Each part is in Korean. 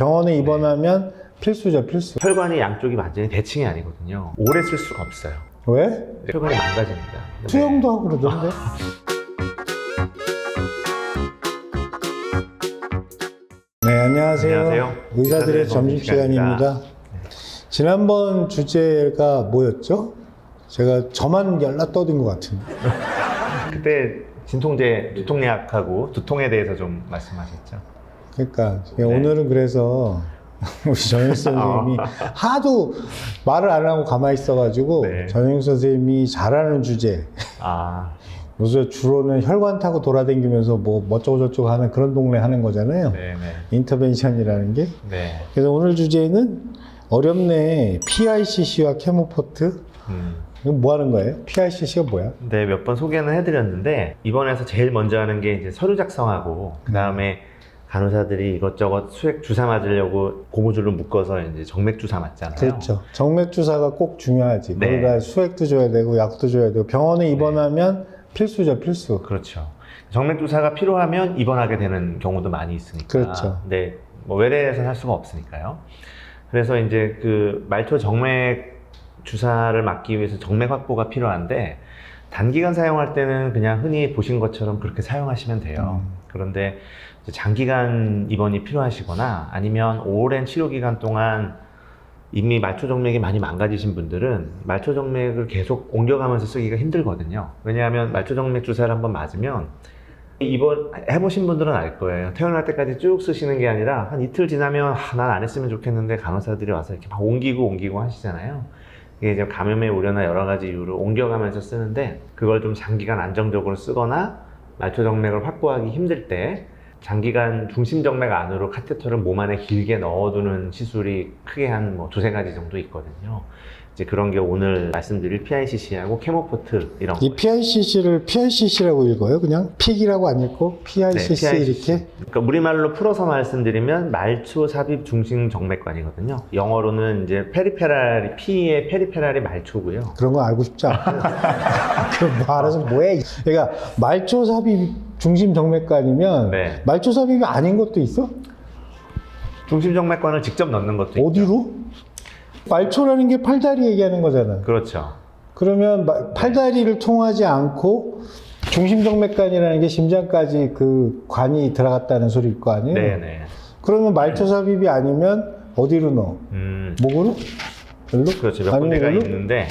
병원에 입원하면 필수죠, 필수. 혈관이 양쪽이 완전히 대칭이 아니거든요. 오래 쓸 수가 없어요. 왜? 혈관이 망가집니다. 네. 수영도 하고 그러던데. 네, 안녕하세요. 안녕하세요. 의사들의 의사들의 점심시간입니다. 점심시간입니다. 지난번 주제가 뭐였죠? 제가 저만 연락 떠든 것 같은데. 그때 진통제 두통약하고 두통에 대해서 좀 말씀하셨죠. 그러니까 네. 오늘은 그래서 우리 정영 선생님이 하도 말을 안 하고 가만히 있어가지고 네. 정영 선생님이 잘하는 주제 아, 요새 주로는 혈관 타고 돌아다니면서 뭐 어쩌고 저쩌고 하는 그런 동네 하는 거잖아요. 네네. 인터벤션이라는 게. 네. 그래서 오늘 주제는 어렵네. PICC와 케모포트. 음. 이거 뭐 하는 거예요? PICC가 뭐야? 네, 몇 번 소개는 해드렸는데, 이번에서 제일 먼저 하는 게 이제 서류 작성하고, 그 다음에 간호사들이 이것저것 수액 주사 맞으려고 고무줄로 묶어서 이제 정맥 주사 맞잖아요. 그렇죠. 정맥 주사가 꼭 중요하지. 네. 거기다 수액도 줘야 되고 약도 줘야 되고 병원에 입원하면 필수죠, 필수. 그렇죠. 정맥 주사가 필요하면 입원하게 되는 경우도 많이 있으니까. 그렇죠. 네, 뭐 외래에서는 할 수가 없으니까요. 그래서 이제 그 말초 정맥 주사를 맞기 위해서 정맥 확보가 필요한데 단기간 사용할 때는 그냥 흔히 보신 것처럼 그렇게 사용하시면 돼요. 음. 그런데 장기간 입원이 필요하시거나 아니면 오랜 치료 기간 동안 이미 말초 정맥이 많이 망가지신 분들은 말초 정맥을 계속 옮겨가면서 쓰기가 힘들거든요. 왜냐하면 말초 정맥 주사를 한번 맞으면 이번 해보신 분들은 알 거예요. 태어날 때까지 쭉 쓰시는 게 아니라 한 이틀 지나면 아, 난안 했으면 좋겠는데 간호사들이 와서 이렇게 막 옮기고 옮기고 하시잖아요. 이게 이제 감염의 우려나 여러 가지 이유로 옮겨가면서 쓰는데 그걸 좀 장기간 안정적으로 쓰거나 말초 정맥을 확보하기 힘들 때 장기간 중심 정맥 안으로 카테터를 몸 안에 길게 넣어두는 시술이 크게 한 뭐 두세 가지 정도 있거든요. 이제 그런 게 오늘 말씀드릴 PICC하고 케모포트 이런 이 거. PICC를 PICC라고 읽어요? 그냥 픽이라고 안 읽고 PICC 네, 이렇게? 그러니까 우리말로 풀어서 말씀드리면 말초 삽입 중심 정맥관이거든요. 영어로는 이제 페리페랄이 P의 페리페랄이 말초고요. 그런 거 알고 싶지 않고. 그뭐 알아서 뭐해. 그러니까 말초 삽입 중심 정맥관이면 네. 말초 삽입이 아닌 것도 있어? 중심 정맥관을 직접 넣는 것도. 어디로? 말초라는 게 팔다리 얘기하는 거잖아. 그렇죠. 그러면 마- 팔다리를 통하지 않고 중심 정맥관이라는 게 심장까지 그 관이 들어갔다는 소리일 거 아니에요? 네네. 그러면 말초 삽입이 아니면 어디로 넣어? 음, 목으로? 별로? 그렇죠. 몇 군데가 있는데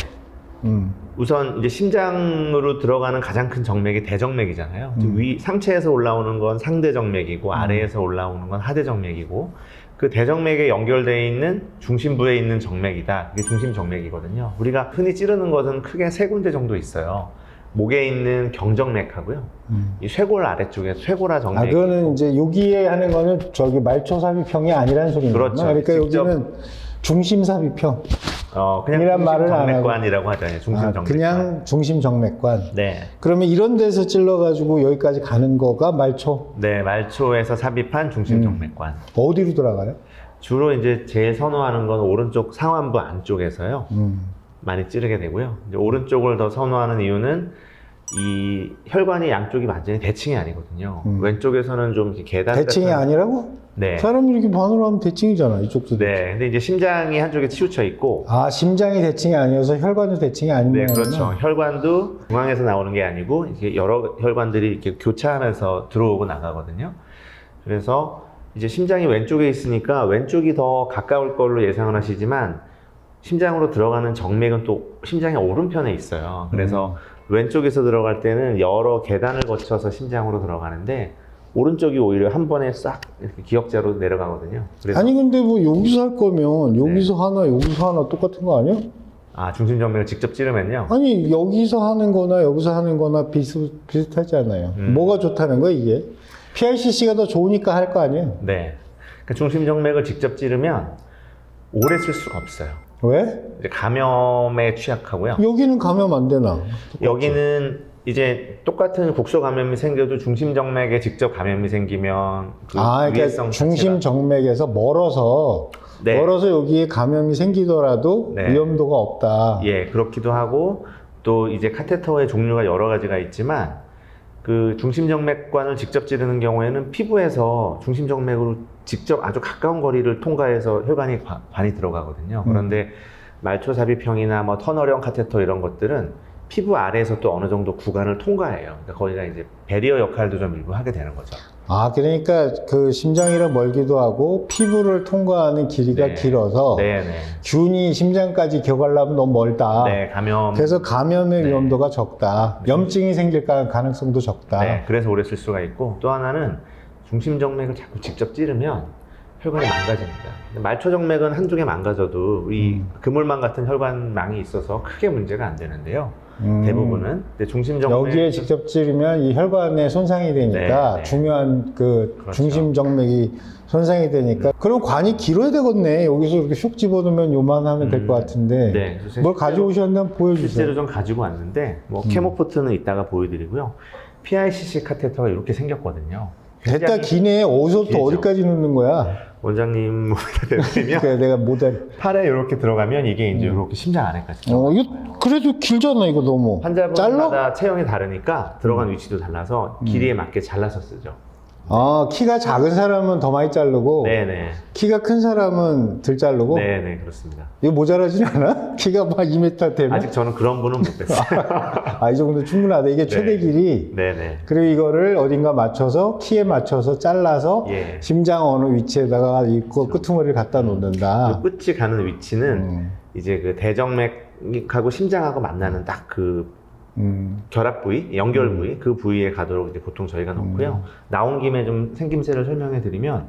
음. 우선 이제 심장으로 들어가는 가장 큰 정맥이 대정맥이잖아요. 음. 위 상체에서 올라오는 건 상대정맥이고 아래에서 올라오는 건 하대정맥이고 그 대정맥에 연결되어 있는 중심부에 있는 정맥이다. 이게 중심정맥이거든요. 우리가 흔히 찌르는 것은 크게 세 군데 정도 있어요. 목에 있는 경정맥하고요. 음. 이 쇄골 아래쪽에 쇄골화 아, 정맥. 그거는 이제 여기에 하는 거는 저기 말초 삽입형이 아니라는 거구나. 그렇죠. 그러니까 직접- 여기는 중심 삽입형. 어, 그냥 이란 말을 안 하고. 중심정맥관이라고 하잖아요. 아, 중심정맥관. 그냥 중심 정맥관. 네. 그러면 이런 데서 찔러가지고 여기까지 가는 거가 말초. 네, 말초에서 삽입한 중심정맥관. 어디로 들어가요? 주로 이제 제일 선호하는 건 오른쪽 상완부 안쪽에서요. 음. 많이 찌르게 되고요. 이제 오른쪽을 더 선호하는 이유는 이 혈관이 양쪽이 완전히 대칭이 아니거든요. 음. 왼쪽에서는 좀 이렇게 계단 대칭이 같은- 아니라고? 네. 사람이 이렇게 반으로 하면 대칭이잖아. 이쪽도. 네. 근데 이제 심장이 한쪽에 치우쳐 있고 아 심장이 대칭이 아니어서 혈관도 대칭이 아닌 네, 거구나. 그렇죠. 혈관도 중앙에서 나오는 게 아니고 이게 여러 혈관들이 이렇게 교차하면서 들어오고 나가거든요. 그래서 이제 심장이 왼쪽에 있으니까 왼쪽이 더 가까울 걸로 예상을 하시지만 심장으로 들어가는 정맥은 또 심장의 오른편에 있어요. 그래서 왼쪽에서 들어갈 때는 여러 계단을 거쳐서 심장으로 들어가는데 오른쪽이 오히려 한 번에 싹 이렇게 기역자로 내려가거든요. 그래서 아니 근데 뭐 여기서 할 거면 여기서 네. 하나 여기서 하나 똑같은 거 아니야? 아 중심 정맥을 직접 찌르면요. 아니 여기서 하는 거나 여기서 하는 거나 비슷, 비슷하잖아요. 음. 뭐가 좋다는 거야 이게? PICC가 더 좋으니까 할 거 아니에요? 네. 그 중심 정맥을 직접 찌르면 오래 쓸 수가 없어요. 왜? 이제 감염에 취약하고요. 여기는 감염 안 되나? 여기는 이제 똑같은 국소 감염이 생겨도 중심 정맥에 직접 감염이 생기면 그 아, 그러니까 위해성 중심 자체가- 정맥에서 멀어서 네. 멀어서 여기에 감염이 생기더라도 네. 위험도가 없다. 예 그렇기도 하고 또 이제 카테터의 종류가 여러 가지가 있지만 그 중심 정맥관을 직접 찌르는 경우에는 피부에서 중심 정맥으로 직접 아주 가까운 거리를 통과해서 혈관이 관- 관이 들어가거든요. 음. 그런데 말초 삽입형이나 뭐 터널형 카테터 이런 것들은 피부 아래에서 또 어느 정도 구간을 통과해요. 그러니까 거기가 이제 배리어 역할도 좀 일부 하게 되는 거죠. 아, 그러니까 그 심장이랑 멀기도 하고 피부를 통과하는 길이가 네. 길어서 네, 네. 균이 심장까지 격하려면 너무 멀다. 네, 감염. 그래서 감염의 네. 위험도가 적다. 염증이 생길 가- 가능성도 적다. 네, 그래서 오래 쓸 수가 있고 또 하나는 중심정맥을 자꾸 직접 찌르면 혈관이 망가집니다. 말초정맥은 한쪽에 망가져도 이 음. 그물망 같은 혈관망이 있어서 크게 문제가 안 되는데요. 음. 대부분은. 중심정맥 여기에 직접 찌르면 이 혈관에 손상이 되니까 네, 네. 중요한 그 그렇죠. 중심 정맥이 손상이 되니까 그럼 관이 길어야 되겠네. 여기서 이렇게 슉 집어넣으면 요만하면 될 음. 것 같은데 네, 뭘 가져오셨나 보여주세요. 실제로 좀 가지고 왔는데 뭐 음. 케모포트는 이따가 보여드리고요. PICC 카테터가 이렇게 생겼거든요. 됐다 기네. 어디서부터 길죠. 어디까지 넣는 거야? 원장님 보시면 그래 내가 모델. 팔에 이렇게 들어가면 이게 이제 음. 이렇게 심장 안에까지. 어, 이거 그래도 길잖아 이거 너무. 잘라? 환자분마다 체형이 다르니까 들어간 위치도 달라서 길이에 맞게 잘라서 쓰죠. 아 키가 작은 사람은 더 많이 자르고 네네. 키가 큰 사람은 덜 자르고 네네, 그렇습니다. 이거 모자라진 않아? 키가 막 2m 되면 아직 저는 그런 분은 못 뵀어요. 아 이 정도 충분하다 이게 최대 네. 길이 네네. 그리고 이거를 어딘가 맞춰서 키에 맞춰서 잘라서 예. 심장 어느 위치에다가 이거 끄트머리를 갖다 놓는다 그 끝이 가는 위치는 음, 이제 그 대정맥하고 심장하고 만나는 딱 그 음, 결합 부위, 연결 음. 부위, 그 부위에 가도록 이제 보통 저희가 놓고요. 나온 김에 좀 생김새를 설명해 드리면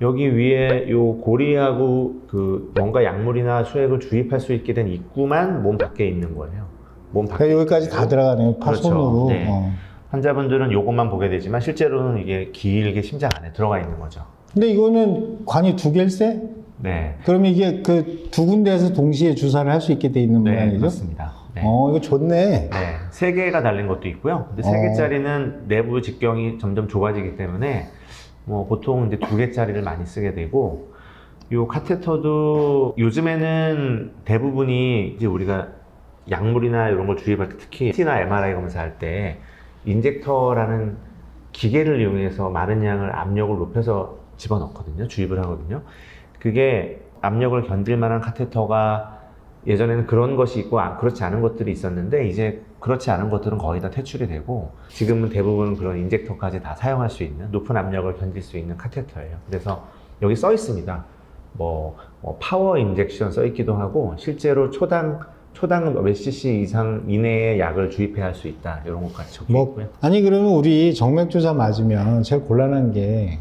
여기 위에 요 고리하고 그 뭔가 약물이나 수액을 주입할 수 있게 된 입구만 몸 밖에 있는 거예요. 몸 밖에. 그러니까 여기까지 다 있고. 들어가네요 파손으로 그렇죠. 네. 어. 환자분들은 요것만 보게 되지만 실제로는 이게 길게 심장 안에 들어가 있는 거죠. 근데 이거는 관이 두 개일세? 네. 그럼 이게 그 두 군데에서 동시에 주사를 할 수 있게 돼 있는 네, 모양이죠? 그렇습니다. 네. 어 이거 좋네 네, 세 개가 달린 것도 있고요. 근데 세 어. 개짜리는 내부 직경이 점점 좁아지기 때문에 뭐 보통 이제 두 개짜리를 많이 쓰게 되고 요 카테터도 요즘에는 대부분이 이제 우리가 약물이나 이런 걸 주입할 때 특히 CT나 MRI 검사할 때 인젝터라는 기계를 이용해서 많은 양을 압력을 높여서 집어넣거든요. 주입을 하거든요. 그게 압력을 견딜 만한 카테터가 예전에는 그런 것이 있고 아, 그렇지 않은 것들이 있었는데 이제 그렇지 않은 것들은 거의 다 퇴출이 되고 지금은 대부분 그런 인젝터까지 다 사용할 수 있는 높은 압력을 견딜 수 있는 카테터예요. 그래서 여기 써 있습니다. 뭐, 뭐 파워 인젝션 써 있기도 하고 실제로 초당 초당 몇 cc 이상 이내의 약을 주입해야 할 수 있다 이런 것까지 적혀 뭐 있고요. 아니 그러면 우리 정맥 주사 맞으면 제일 곤란한 게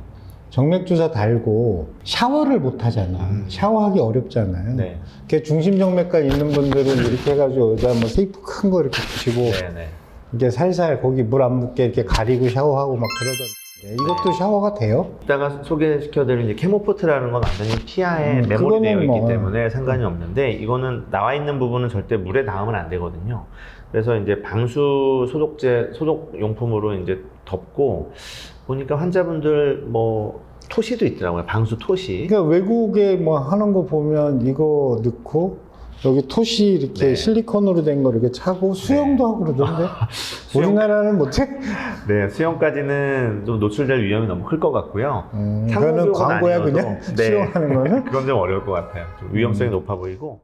정맥 주사 달고 샤워를 못 하잖아. 음. 샤워하기 어렵잖아요. 네, 이렇게 중심 정맥관 있는 분들은 이렇게 해가지고 여기다 뭐 테이프 큰 거 이렇게 붙이고 네, 네. 이게 살살 거기 물 안 묻게 이렇게 가리고 샤워하고 막 그러던데 이것도 네. 샤워가 돼요? 이따가 소개시켜드릴 이제 케모포트라는 건 완전히 피하에 음, 메모리 되어 있기 뭐. 때문에 상관이 없는데 이거는 나와 있는 부분은 절대 물에 닿으면 안 되거든요. 그래서 이제 방수 소독제 소독 용품으로 이제 덮고 보니까 환자분들 뭐 토시도 있더라고요. 방수 토시. 그러니까 외국에 뭐 하는 거 보면 이거 넣고 여기 토시 이렇게 네. 실리콘으로 된 거 이렇게 차고 수영도 하고 그러던데 수영- 우리나라는 못해? 네, 수영까지는 좀 노출될 위험이 너무 클 것 같고요. 음, 상호교육은 그거는 광고야 아니어도, 그냥 네. 수영하는 거는? 그건 좀 어려울 것 같아요. 좀 위험성이 높아 보이고.